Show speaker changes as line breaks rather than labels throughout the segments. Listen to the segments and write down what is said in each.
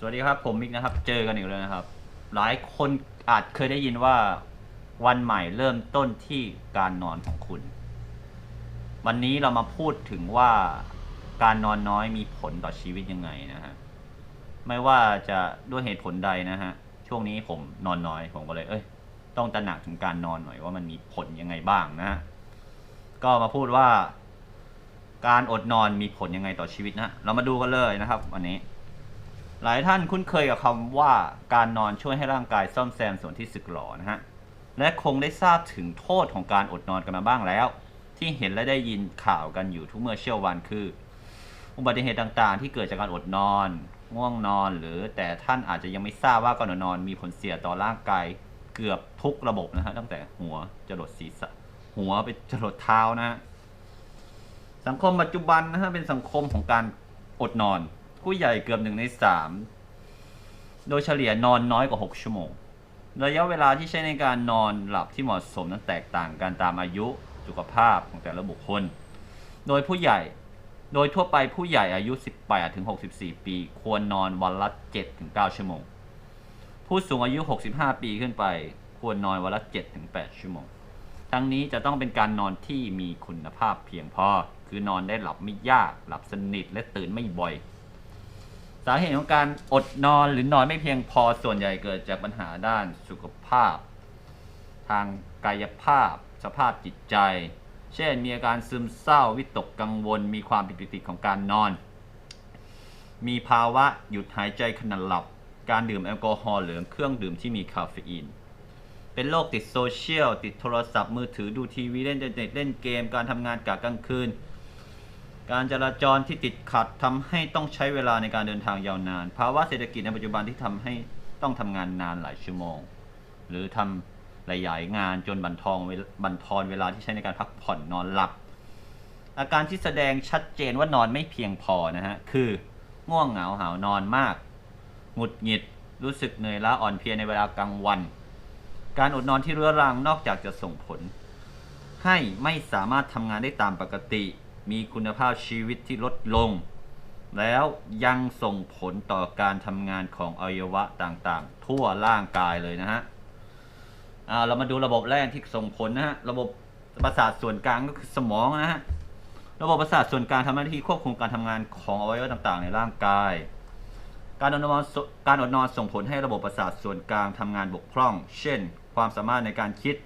สวัสดีครับ ผมมิกนะครับ เจอกันอีกแล้วนะครับ หลายคนอาจเคยได้ยินว่า วันใหม่เริ่มต้นที่การนอนของคุณ วันนี้เรามาพูดถึงว่าการนอนน้อยมีผลต่อชีวิตยังไงนะฮะไม่ว่าจะด้วยเหตุผลใดนะฮะช่วงนี้ผมนอนน้อยผมก็เลย เอ้ย ต้องตระหนักถึงการนอนหน่อยว่ามันมีผลยังไงบ้างนะฮะก็มาพูดว่า การอดนอนมีผลยังไงต่อชีวิตนะเรามาดูกันเลยนะครับ วันนี้ หลายท่านคุ้นเคยกับคำว่าการนอนช่วยให้ร่างกายซ่อมแซมส่วนที่สึกหรอนะฮะ และคงได้ทราบถึงโทษของการอดนอนกันมาบ้างแล้ว ที่เห็นและได้ยินข่าวกันอยู่ทุกเมื่อเชื่อวันคือ อุบัติเหตุต่างๆ ที่เกิดจากการอดนอน ง่วงนอน หรือแต่ท่านอาจจะยังไม่ทราบว่าการอดนอนมีผลเสียต่อร่างกายเกือบทุกระบบนะฮะตั้งแต่หัวจรดศีรษะ หัวไปจรดเท้านะฮะสังคมปัจจุบันนะฮะเป็นสังคมของการอดนอน ผู้ใหญ่เกือบหนึ่งในสามโดยเฉลี่ยนอนน้อยกว่า 6 ชั่วโมง ระยะเวลาที่ใช้ในการนอนหลับที่เหมาะสมนั้นแตกต่างกันตามอายุสุขภาพของแต่ละบุคคล โดยผู้ใหญ่ โดยทั่วไปผู้ใหญ่อายุ 18ถึง64 ปี ควรนอนวันละ7ถึง9ชั่วโมง ผู้สูงอายุ 65 ปีขึ้นไป ควรนอนวันละ7ถึง8ชั่วโมง ทั้งนี้จะต้องเป็นการนอนที่มีคุณภาพเพียงพอ คือนอนได้หลับไม่ยาก หลับสนิทและตื่นไม่บ่อย สาเหตุของการอดนอนหรือนอนไม่เพียงพอส่วนใหญ่เกิดจากปัญหาด้านสุขภาพ ทางกายภาพ สภาพจิตใจ เช่นมีอาการซึมเศร้าวิตกกังวล มีความผิดปกติของการนอน มีภาวะหยุดหายใจขณะหลับ การดื่มแอลกอฮอล์หรือเครื่องดื่มที่มีคาเฟอีน เป็นโรคติดโซเชียล ติดโทรศัพท์มือถือดูทีวีเล่นเทอร์เน็ตเล่นเกม การทำงานกะกลางคืน การจราจรที่ติดขัดทำให้ต้องใช้เวลาในการเดินทางยาวนาน ภาวะเศรษฐกิจในปัจจุบันที่ทำให้ต้องทำงานนานหลายชั่วโมง หรือทำหลายๆงานจนบันทอนเวลบันทอนเวลาที่ใช้ในการพักผ่อนนอนหลับ อาการที่แสดงชัดเจนว่านอนไม่เพียงพอนะฮะ คือง่วงเหงาหาวนอนมาก หงุดหงิด รู้สึกเหนื่อยล้าอ่อนเพลียในเวลากลางวัน การอดนอนที่เรื้อรังนอกจากจะส่งผล ให้ไม่สามารถทำงานได้ตามปกติ มีคุณภาพชีวิตที่ลดลง แล้วยังส่งผลต่อการทำงานของอวัยวะต่างๆ ทั่วร่างกายเลยนะฮะเรามาดูระบบแรกที่ส่งผลนะฮะ ระบบประสาทส่วนกลางก็คือสมองนะฮะ ระบบประสาทส่วนกลางทำหน้าที่ควบคุมการทำงานของอวัยวะต่างๆ ในร่างกายการอดนอนการอดนอนส่งผลให้ระบบประสาทส่วนกลางทำงานบกพร่อง เช่น ความสามารถในการคิด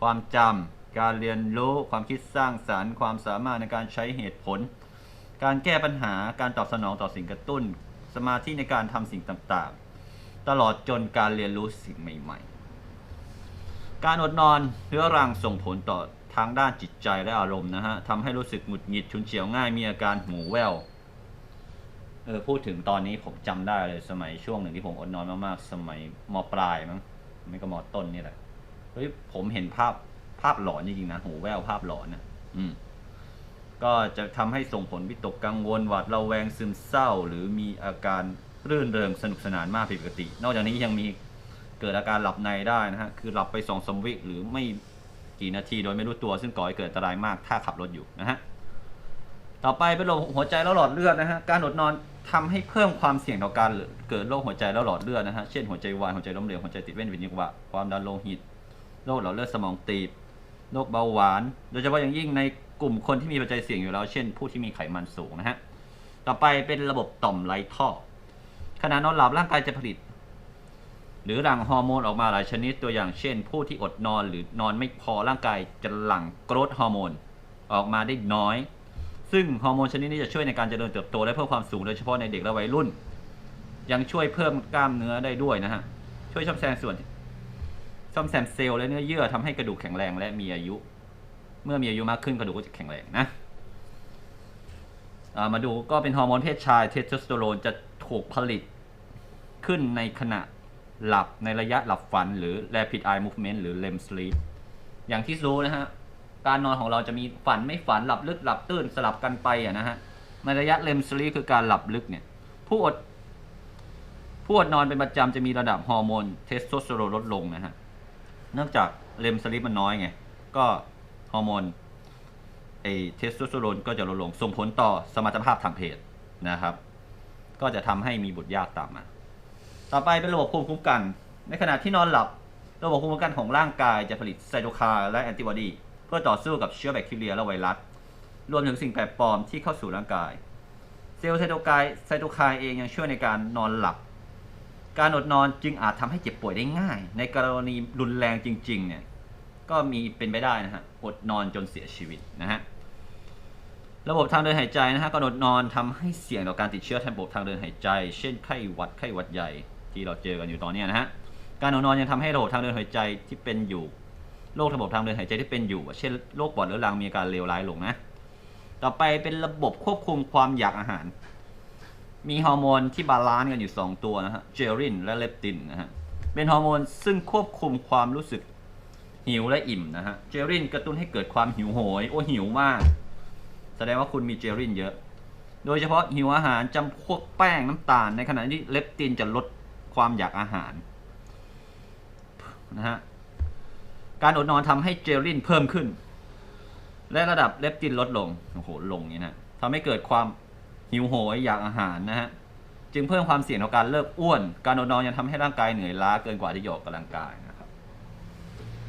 ความจำ การเรียนรู้ความคิดสร้างสารรค์ ความสามารถในการใช้เหตุผล การแก้ปัญหาการตอบสนองต่อสิ่งกระตุ้น สมาธิในการทำสิ่งต่างๆ ตลอดจนการเรียนรู้สิ่งใหม่ ๆ การอดนอนเรื้อรังส่งผลต่อทางด้านจิตใจและอารมณ์นะฮะทำให้รู้สึกหงุดหงิดฉุนเฉียวง่ายมีอาการหูแว่วเออพูดถึงตอนนี้ผมจำได้เลยสมัยช่วงหนึ่งที่ผมอดนอนมากๆ สมัยมปลายมั้งไม่ก็มต้นนี่แหละเฮ้ยผมเห็นภาพ ภาพหลอนจริงๆนะหูแววภาพหลอนนะอืม ก็จะทำให้ส่งผลวิตกกังวลหวาดระแวงซึมเศร้า หรือมีอาการรื่นเริงสนุกสนานมากผิดปกติ นอกจากนี้ยังมีเกิดอาการหลับในได้นะฮะ คือหลับไปสองสามวิหรือไม่กี่นาทีโดยไม่รู้ตัว ซึ่งก่อให้เกิดอันตรายมากถ้าขับรถอยู่นะฮะ ต่อไปเป็นโรคหัวใจและหลอดเลือดนะฮะ การอดนอนทำให้เพิ่มความเสี่ยงต่อการเกิดโรคหัวใจและหลอดเลือดนะฮะ เช่นหัวใจวาย หัวใจล้มเหลว หัวใจติดเว้นวิญญาวะความดันโลหิต โรคหลอดเลือดสมองตีบ โรคเบาหวาน โดยเฉพาะอย่างยิ่งในกลุ่มคนที่มีปัจจัยเสี่ยงอยู่แล้ว เช่น ผู้ที่มีไขมันสูงนะฮะ ต่อไปเป็นระบบต่อมไรท่อ ขณะนอนหลับร่างกายจะผลิต หรือหลั่งฮอร์โมนออกมาหลายชนิดตัวอย่างเช่น ผู้ที่อดนอนหรือนอนไม่พอร่างกายจะหลั่งโกรทฮอร์โมนออกมาได้น้อย ซึ่งฮอร์โมนชนิดนี้จะช่วยในการเจริญเติบโตและเพิ่มความสูงโดยเฉพาะในเด็กและวัยรุ่น ยังช่วยเพิ่มกล้ามเนื้อได้ด้วยนะฮะ ช่วยซ่อมแซมส่วน ซ่อมแซมเซลล์และเนื้อเยื่อทำให้กระดูกแข็งแรงและมีอายุ เมื่อมีอายุมากขึ้นกระดูกก็จะแข็งแรงนะามาดูก็เป็นฮอร์โมนเพศชายเทสโทสเตอโรนจะถูกผลิตขึ้นในขณะหลับในระยะหลับฝัน หรือ rapid eye movement หรือ REM sleep อย่างที่รู้นะฮะ การนอนของเราจะมีฝันไม่ฝันหลับลึกหลับตื่นสลับกันไปอะนะฮะ ในระยะ REM sleep คือการหลับลึกเนี่ย ผู้อดผู้อดนอนเป็นประจำจะมีระดับฮอร์โมนเทสโทสเตอโรนลดลงนะฮะ เนื่องจาก REM sleep มันน้อยไง ก็ฮอร์โมนไอเทสโทสเตอโรนก็จะลดลง ส่งผลต่อสมรรถภาพทางเพศนะครับ ก็จะทำให้มีบุตรยากตามมา ต่อไปเป็นระบบภูมิคุ้มกัน ในขณะที่นอนหลับ ระบบภูมิคุ้มกันของร่างกายจะผลิตไซโตไคน์และแอนติบอดีเพื่อต่อสู้กับเชื้อแบคทีเรียและไวรัส รวมถึงสิ่งแปลกปลอมที่เข้าสู่ร่างกาย เซลล์ไซโตไคน์ไซโตไคน์เองยังช่วยในการนอนหลับ การอดนอนจึงอาจทำให้เจ็บป่วยได้ง่าย ในกรณีรุนแรงจริงๆเนี่ยก็มีเป็นไปได้นะฮะอดนอนจนเสียชีวิตนะฮะระบบทางเดินหายใจนะฮะการอดนอนทำให้เสี่ยงต่อการติดเชื้อทางระบบทางเดินหายใจ เช่นไข้หวัดไข้หวัดใหญ่ที่เราเจอกันอยู่ตอนนี้นะฮะการอดนอนยังทำให้ระบบทางเดินหายใจที่เป็นอยู่โรคระบบทางเดินหายใจที่เป็นอยู่ เช่นโรคปอดเรื้อรังมีอาการเลวร้ายลงนะต่อไปเป็นระบบควบคุมความอยากอาหาร มีฮอร์โมนที่บาลานซ์กันอยู่ 2 ตัวนะฮะ เจรินและเลปตินนะฮะ เป็นฮอร์โมนซึ่งควบคุมความรู้สึกหิวและอิ่มนะฮะ เจรินกระตุ้นให้เกิดความหิวโหย โอ้หิวมาก แสดงว่าคุณมีเจรินเยอะ โดยเฉพาะหิวอาหารจำพวกแป้งน้ำตาล ในขณะที่เลปตินจะลดความอยากอาหารนะฮะ การอดนอนทำให้เจรินเพิ่มขึ้น และระดับเลปตินลดลง โอ้โห ลงนี้นะทำให้เกิดความ หิวโหยอยากอาหารนะฮะจึงเพิ่มความเสี่ยงต่อการเลิกอ้วน การอดนอนยังทำให้ร่างกายเหนื่อยล้าเกินกว่าที่จะออกกำลังกายนะครับ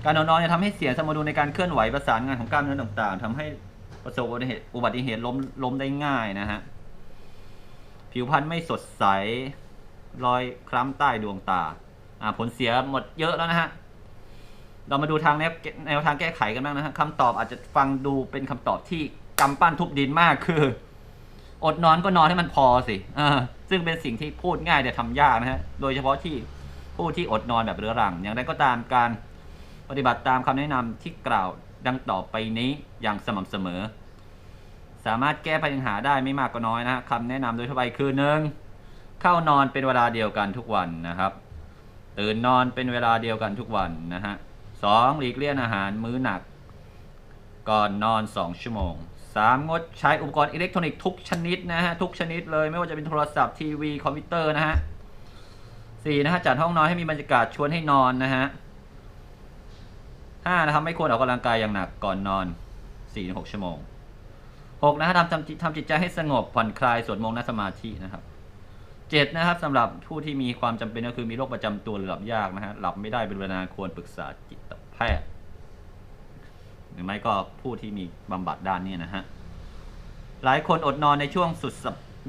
การอดนอนยังทำให้เสียสมดุลในการเคลื่อนไหวประสานงานของกล้ามเนื้อต่างๆทำให้ประสบอุบัติเหตุอุบัติเหตุล้มล้มได้ง่ายนะฮะผิวพรรณไม่สดใสรอยคล้ำใต้ดวงตาอ่าผลเสียหมดเยอะแล้วนะฮะเรามาดูทางแนวแนวทางแก้ไขกันบ้างนะฮะคำตอบอาจจะฟังดูเป็นคำตอบที่กำปั้นทุบดินมากคือ อดนอนก็นอนให้มันพอสิอซึ่งเป็นสิ่งที่พูดง่ายแต่ทำยากนะฮะ โดยเฉพาะที่ผู้ที่อดนอนแบบเรื้อรัง อย่างไรก็ตามการปฏิบัติตามคำแนะนำที่กล่าวดังต่อไปนี้อย่างสม่ำเสมอ สามารถแก้ปัญหาได้ไม่มากก็น้อยนะฮะคำแนะนำโดยทั่วไปคือหนึ่งเข้านอนเป็นเวลาเดียวกันทุกวันนะครับ ตื่นนอนเป็นเวลาเดียวกันทุกวันนะฮะสองหลีกเลี่ยงอาหารมื้อหนัก ก่อนนอน2ชั่วโมง 3 งดใช้อุปกรณ์อิเล็กทรอนิกส์ทุกชนิดนะฮะ ทุกชนิดเลยไม่ว่าจะเป็นโทรศัพท์ทีวีคอมพิวเตอร์นะฮะ4นะฮะจัดห้องนอนให้มีบรรยากาศชวนให้นอนนะฮะ5นะครับไม่ควรออกกำลังกายอย่างหนักก่อนนอน4-6ชั่วโมง6นะฮะทำทำจิตทำจิตใจให้สงบผ่อนคลายสวดมนต์นั่งสมาธินะครับเจ็ดนะครับสำหรับผู้ที่มีความจำเป็นก็คือมีโรคประจำตัวหรือหลับยากนะฮะหลับไม่ได้เป็นเวลานานควรปรึกษาจิตแพทย์ รือไม่ก็ผู้ที่มีบำบัดด้านนี้นะฮะหลายคนอดนอนในช่วงสุด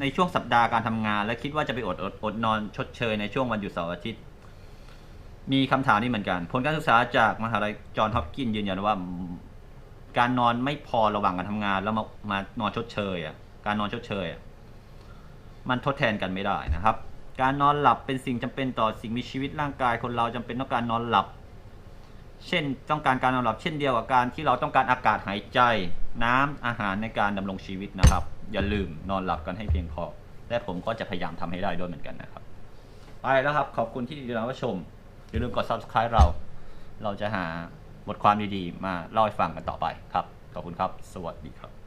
ในช่วงสัปดาห์การทำงาน และคิดว่าจะไปอดอดอดนอนชดเชยในช่วงวันหยุดเสาร์อาทิตย์มีคำถามนี้เหมือนกัน ผลการศึกษาจากมหาลัยจอห์นฮอปกินยืนยันว่า การนอนไม่พอระหว่างการทำงาน แล้วมามานอนชดเชยอะการนอนชดเชยอะมันทดแทนกันไม่ได้นะครับ การนอนหลับเป็นสิ่งจำเป็นต่อสิ่งมีชีวิตร่างกายคนเราจำเป็นต้องการนอนหลับ เช่นต้องการการนอนหลับเช่นเดียวกับการที่เราต้องการอากาศหายใจ น้ำอาหารในการดำรงชีวิตนะครับ อย่าลืมนอนหลับกันให้เพียงพอ และผมก็จะพยายามทำให้ได้ด้วยเหมือนกันนะครับ ไปแล้วครับ ขอบคุณที่ติดตามรับชม อย่าลืมกด subscribe เรา เราจะหาบทความดีๆ มาเล่าให้ฟังกันต่อไปครับ ขอบคุณครับ สวัสดีครับ